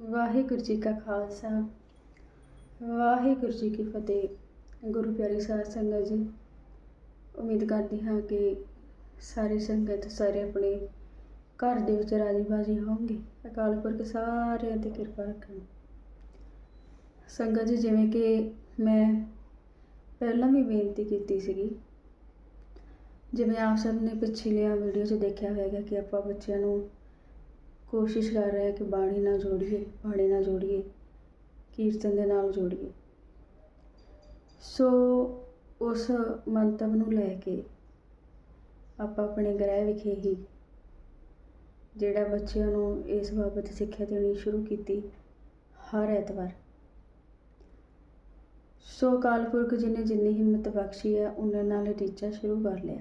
ਵਾਹਿਗੁਰੂ ਜੀ ਕਾ ਖਾਲਸਾ। ਵਾਹਿਗੁਰੂ ਜੀ ਕੀ ਫਤਿਹ। ਗੁਰੂ ਪਿਆਰੀ ਸਾਧ ਸੰਗਤ ਜੀ, ਉਮੀਦ ਕਰਦੀ ਹਾਂ ਕਿ ਸਾਰੀ ਸੰਗਤ, ਸਾਰੇ ਆਪਣੇ ਘਰ ਦੇ ਵਿੱਚ ਰਾਜੀ ਬਾਜੀ ਹੋਣਗੇ। ਅਕਾਲ ਪੁਰਖ ਸਾਰਿਆਂ ਤੇ ਕਿਰਪਾ ਰੱਖਣ। ਸੰਗਤ ਜੀ, ਜਿਵੇਂ ਕਿ ਮੈਂ ਪਹਿਲਾਂ ਵੀ ਬੇਨਤੀ ਕੀਤੀ ਸੀਗੀ, ਜਿਵੇਂ ਆਪ ਸਭ ਨੇ ਪਿਛਲੀਆਂ ਵੀਡੀਓ 'ਚ ਦੇਖਿਆ ਹੋਵੇਗਾ ਕਿ ਆਪਾਂ ਬੱਚਿਆਂ ਨੂੰ ਕੋਸ਼ਿਸ਼ ਕਰ ਰਿਹਾ ਕਿ ਬਾਣੀ ਨਾਲ ਜੋੜੀਏ, ਬਾਣੀ ਨਾਲ ਜੋੜੀਏ, ਕੀਰਤਨ ਦੇ ਨਾਲ ਜੋੜੀਏ। ਸੋ ਉਸ ਮੰਤਵ ਨੂੰ ਲੈ ਕੇ ਆਪਾਂ ਆਪਣੇ ਗ੍ਰਹਿ ਵਿਖੇ ਹੀ ਜਿਹੜਾ ਬੱਚਿਆਂ ਨੂੰ ਇਸ ਬਾਬਤ ਸਿੱਖਿਆ ਦੇਣੀ ਸ਼ੁਰੂ ਕੀਤੀ ਹਰ ਐਤਵਾਰ। ਸੋ ਅਕਾਲ ਪੁਰਖ ਜੀ ਨੇ ਜਿੰਨੀ ਹਿੰਮਤ ਬਖਸ਼ੀ ਹੈ, ਉਹਨਾਂ ਨਾਲ ਟੀਚਾ ਸ਼ੁਰੂ ਕਰ ਲਿਆ।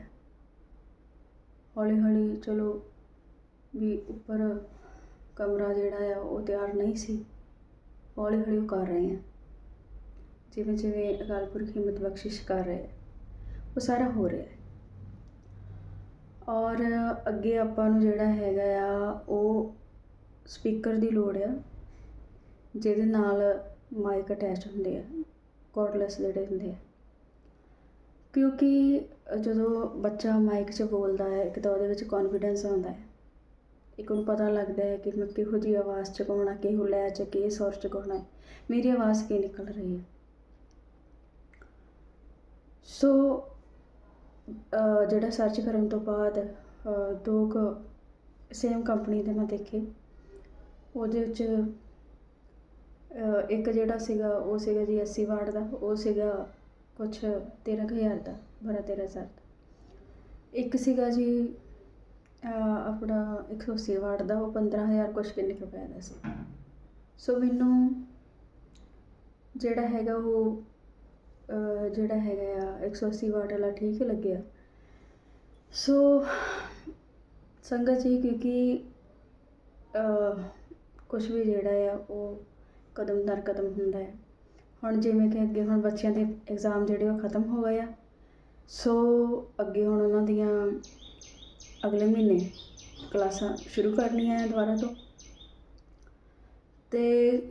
ਹੌਲੀ ਹੌਲੀ ਚਲੋ ਵੀ ਉੱਪਰ ਕਮਰਾ ਜਿਹੜਾ ਆ, ਉਹ ਤਿਆਰ ਨਹੀਂ ਸੀ। ਹੌਲੀ ਹੌਲੀ ਉਹ ਕਰ ਰਹੇ ਆ। ਜਿਵੇਂ ਜਿਵੇਂ ਅਕਾਲ ਪੁਰਖ ਹਿੰਮਤ ਬਖਸ਼ਿਸ਼ ਕਰ ਰਹੇ ਉਹ ਸਾਰਾ ਹੋ ਰਿਹਾ ਹੈ। ਔਰ ਅੱਗੇ ਆਪਾਂ ਨੂੰ ਜਿਹੜਾ ਹੈਗਾ ਆ, ਉਹ ਸਪੀਕਰ ਦੀ ਲੋੜ ਆ, ਜਿਹਦੇ ਨਾਲ ਮਾਈਕ ਅਟੈਚ ਹੁੰਦੇ ਆ, ਕੋਰਡਲੈਸ ਜਿਹੜੇ ਹੁੰਦੇ ਆ। ਕਿਉਂਕਿ ਜਦੋਂ ਬੱਚਾ ਮਾਈਕ 'ਚ ਬੋਲਦਾ ਹੈ, ਇੱਕ ਤਾਂ ਉਹਦੇ ਵਿੱਚ ਕੌਨਫੀਡੈਂਸ ਆਉਂਦਾ ਹੈ। ਇੱਕ ਨੂੰ ਪਤਾ ਲੱਗਦਾ ਹੈ ਕਿ ਮੈਂ ਕਿਹੋ ਜਿਹੀ ਆਵਾਜ਼ 'ਚ ਗਾਉਣਾ ਕਿਹੋ ਲੈ 'ਚ, ਕਿਹ ਸੁਰ 'ਚ ਗਾਉਣਾ ਹੈ। ਮੇਰੀ ਆਵਾਜ਼ ਕੀ ਨਿਕਲ ਰਹੀ ਹੈ? ਸੋ ਜਿਹੜਾ ਸਰਚ ਕਰਨ ਤੋਂ ਬਾਅਦ ਦੋ ਕ ਸੇਮ ਕੰਪਨੀ ਦੇ ਮੈਂ ਦੇਖੇ। ਉਹਦੇ ਵਿੱਚ ਇੱਕ ਜਿਹੜਾ ਸੀਗਾ, ਉਹ ਸੀਗਾ ਜੀ 80 ਵਾਟ ਦਾ, ਉਹ ਸੀਗਾ ਕੁਛ 13000 ਦਾ ਬੜਾ 13000 ਦਾ। ਇੱਕ ਸੀਗਾ ਜੀ ਆਪਣਾ 180 ਵਾਟ ਦਾ, ਉਹ 15000 ਕੁਛ ਕਿੰਨੇ ਕੁ ਰੁਪਏ ਦਾ ਸੀ। ਸੋ ਮੈਨੂੰ ਜਿਹੜਾ ਹੈਗਾ ਉਹ ਜਿਹੜਾ ਹੈਗਾ ਆ 180 ਵਾਟ ਵਾਲਾ ਠੀਕ ਲੱਗਿਆ। ਸੋ ਸੰਗਤ ਜੀ, ਕਿਉਂਕਿ ਕੁਝ ਵੀ ਜਿਹੜਾ ਆ, ਉਹ ਕਦਮ ਦਰ ਕਦਮ ਹੁੰਦਾ ਹੈ ਹੁਣ ਜਿਵੇਂ ਕਿ ਅੱਗੇ ਹੁਣ ਬੱਚਿਆਂ ਦੇ ਐਗਜ਼ਾਮ ਜਿਹੜੇ ਉਹ ਖਤਮ ਹੋ ਗਏ ਆ। ਸੋ ਅੱਗੇ ਹੁਣ ਉਹਨਾਂ ਦੀਆਂ ਅਗਲੇ ਮਹੀਨੇ ਕਲਾਸਾਂ ਸ਼ੁਰੂ ਕਰਨੀਆਂ ਹੈ ਦੁਬਾਰਾ ਤੋਂ। ਤੇ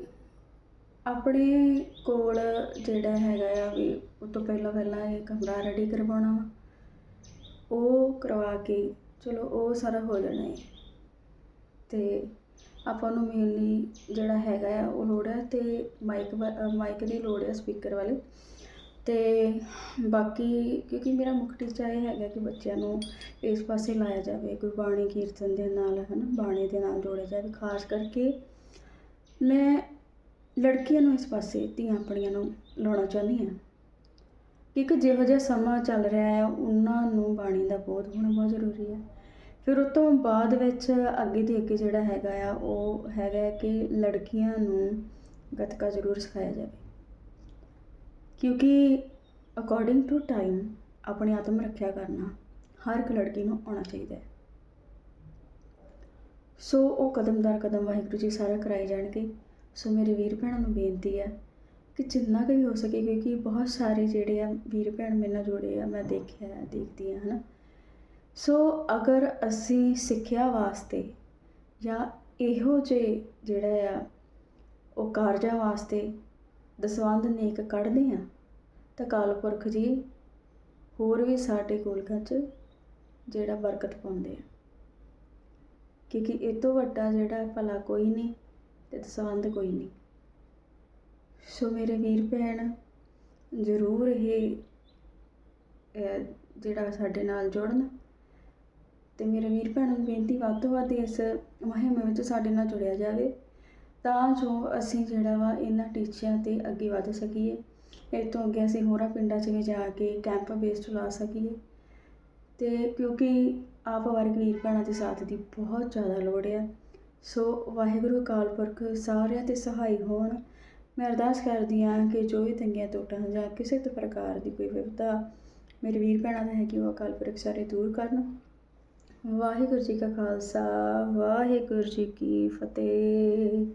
ਆਪਣੇ ਕੋਲ ਜਿਹੜਾ ਹੈਗਾ ਆ ਵੀ ਉਹ ਤੋਂ ਪਹਿਲਾਂ ਪਹਿਲਾਂ ਇਹ ਕਮਰਾ ਰੈਡੀ ਕਰਵਾਉਣਾ ਵਾ। ਉਹ ਕਰਵਾ ਕੇ ਚਲੋ ਉਹ ਸਾਰਾ ਹੋ ਜਾਣਾ ਹੈ ਤੇ ਆਪਾਂ ਨੂੰ ਮੇਨਲੀ ਜਿਹੜਾ ਹੈਗਾ ਆ ਉਹ ਲੋੜ ਹੈ ਤੇ ਮਾਈਕ ਮਾਈਕ ਦੀ ਲੋੜ ਹੈ ਸਪੀਕਰ ਵਾਲੇ। ਅਤੇ ਬਾਕੀ ਕਿਉਂਕਿ ਮੇਰਾ ਮੁੱਖ ਟੀਚਾ ਇਹ ਹੈਗਾ ਕਿ ਬੱਚਿਆਂ ਨੂੰ ਇਸ ਪਾਸੇ ਲਾਇਆ ਜਾਵੇ ਗੁਰਬਾਣੀ ਕੀਰਤਨ ਦੇ ਨਾਲ ਹੈ ਨਾ ਬਾਣੀ ਦੇ ਨਾਲ ਜੋੜਿਆ ਜਾਵੇ। ਖਾਸ ਕਰਕੇ ਮੈਂ ਲੜਕੀਆਂ ਨੂੰ ਇਸ ਪਾਸੇ, ਧੀਆਂ ਆਪਣੀਆਂ ਨੂੰ ਲਾਉਣਾ ਚਾਹੁੰਦੀ ਹਾਂ ਕਿਉਂਕਿ ਜਿਹੋ ਜਿਹਾ ਸਮਾਂ ਚੱਲ ਰਿਹਾ ਹੈ, ਉਹਨਾਂ ਨੂੰ ਬਾਣੀ ਦਾ ਬੋਧ ਹੋਣਾ ਬਹੁਤ ਜ਼ਰੂਰੀ ਹੈ। ਫਿਰ ਉਸ ਤੋਂ ਬਾਅਦ ਵਿੱਚ ਅੱਗੇ ਦੀ ਅੱਗੇ ਜਿਹੜਾ ਹੈਗਾ ਆ, ਉਹ ਹੈਗਾ ਕਿ ਲੜਕੀਆਂ ਨੂੰ ਗੱਤਕਾ ਜ਼ਰੂਰ ਸਿਖਾਇਆ ਜਾਵੇ। ਕਿਉਂਕਿ ਅਕੋਰਡਿੰਗ ਟੂ ਟਾਈਮ ਆਪਣੀ ਆਤਮ ਰੱਖਿਆ ਕਰਨਾ ਹਰ ਇੱਕ ਲੜਕੀ ਨੂੰ ਆਉਣਾ ਚਾਹੀਦਾ ਹੈ। ਸੋ ਉਹ ਕਦਮ ਦਰ ਕਦਮ ਵਾਹਿਗੁਰੂ ਜੀ ਸਾਰਾ ਕਰਾਏ ਜਾਣਗੇ। ਸੋ ਮੇਰੇ ਵੀਰ ਭੈਣਾਂ ਨੂੰ ਬੇਨਤੀ ਹੈ ਕਿ ਜਿੰਨਾ ਕੁ ਵੀ ਹੋ ਸਕੇ ਕਿਉਂਕਿ ਬਹੁਤ ਸਾਰੇ ਜਿਹੜੇ ਆ ਵੀਰ ਭੈਣ ਮੇਰੇ ਨਾਲ ਜੁੜੇ ਆ, ਮੈਂ ਦੇਖਿਆ, ਦੇਖਦੀ ਆ ਹਨਾ। ਸੋ ਅਗਰ ਅਸੀਂ ਸਿੱਖਿਆ ਵਾਸਤੇ ਜਾਂ ਇਹੋ ਜਿਹੇ ਜਿਹੜਾ ਆ ਉਹ ਕਾਰਜਾਂ ਵਾਸਤੇ ਦਸਵੰਧ ਨੇਕ ਕੱਢਦੇ ਆ ਤਾਂ ਕਾਲ ਪੁਰਖ ਜੀ, ਹੋਰ ਵੀ ਸਾਡੇ ਕੋਲਕਾਂ 'ਚ ਜਿਹੜਾ ਬਰਕਤ ਪਾਉਂਦੇ ਆ। ਕਿਉਂਕਿ ਇਹ ਤੋਂ ਵੱਡਾ ਜਿਹੜਾ ਭਲਾ ਕੋਈ ਨਹੀਂ ਤੇ ਦਸਵੰਧ ਕੋਈ ਨਹੀਂ। ਸੋ ਮੇਰੇ ਵੀਰ ਭੈਣ, ਜ਼ਰੂਰ ਇਹ ਜਿਹੜਾ ਸਾਡੇ ਨਾਲ ਜੁੜਨ। ਤੇ ਮੇਰੇ ਵੀਰ ਭੈਣਾਂ ਨੂੰ ਬੇਨਤੀ ਵੱਧ ਤੋਂ ਵੱਧ ਇਸ ਮੁਹਿੰਮ ਵਿੱਚ ਸਾਡੇ ਨਾਲ ਜੁੜਿਆ ਜਾਵੇ। ਤਾਂ ਜੋ ਅਸੀਂ ਜਿਹੜਾ ਵਾ ਇਹਨਾਂ ਟੀਚਿਆਂ ਤੇ ਅੱਗੇ ਵਧ ਸਕੀਏ। ਇਹ ਤੋਂ ਅੱਗੇ ਅਸੀਂ ਹੋਰਾਂ ਪਿੰਡਾਂ 'ਚ ਵੀ ਜਾ ਕੇ ਕੈਂਪ ਬੇਸਡ ਲਾ ਸਕੀਏ। ਅਤੇ ਕਿਉਂਕਿ ਆਪ ਵਰਗ ਵੀਰ ਭੈਣਾਂ ਦੇ ਸਾਥ ਦੀ ਬਹੁਤ ਜ਼ਿਆਦਾ ਲੋੜ ਹੈ ਸੋ ਵਾਹਿਗੁਰੂ, ਅਕਾਲ ਪੁਰਖ ਸਾਰਿਆਂ ਤੇ ਸਹਾਈ ਹੋਣ। ਮੈਂ ਅਰਦਾਸ ਕਰਦੀ ਹਾਂ ਕਿ ਜੋ ਵੀ ਤੰਗੀਆਂ ਟੋਟਾਂ ਜਾਂ ਕਿਸੇ ਤੇ ਪ੍ਰਕਾਰ ਦੀ ਕੋਈ ਵਿਪਤਾ ਮੇਰੇ ਵੀਰ ਭੈਣਾਂ ਦਾ ਹੈ ਕਿ ਉਹ ਅਕਾਲ ਪੁਰਖ ਸਾਰੇ ਦੂਰ ਕਰਨ। ਵਾਹਿਗੁਰੂ ਜੀ ਕਾ ਖਾਲਸਾ, ਵਾਹਿਗੁਰੂ ਜੀ ਕੀ ਫਤਿਹ।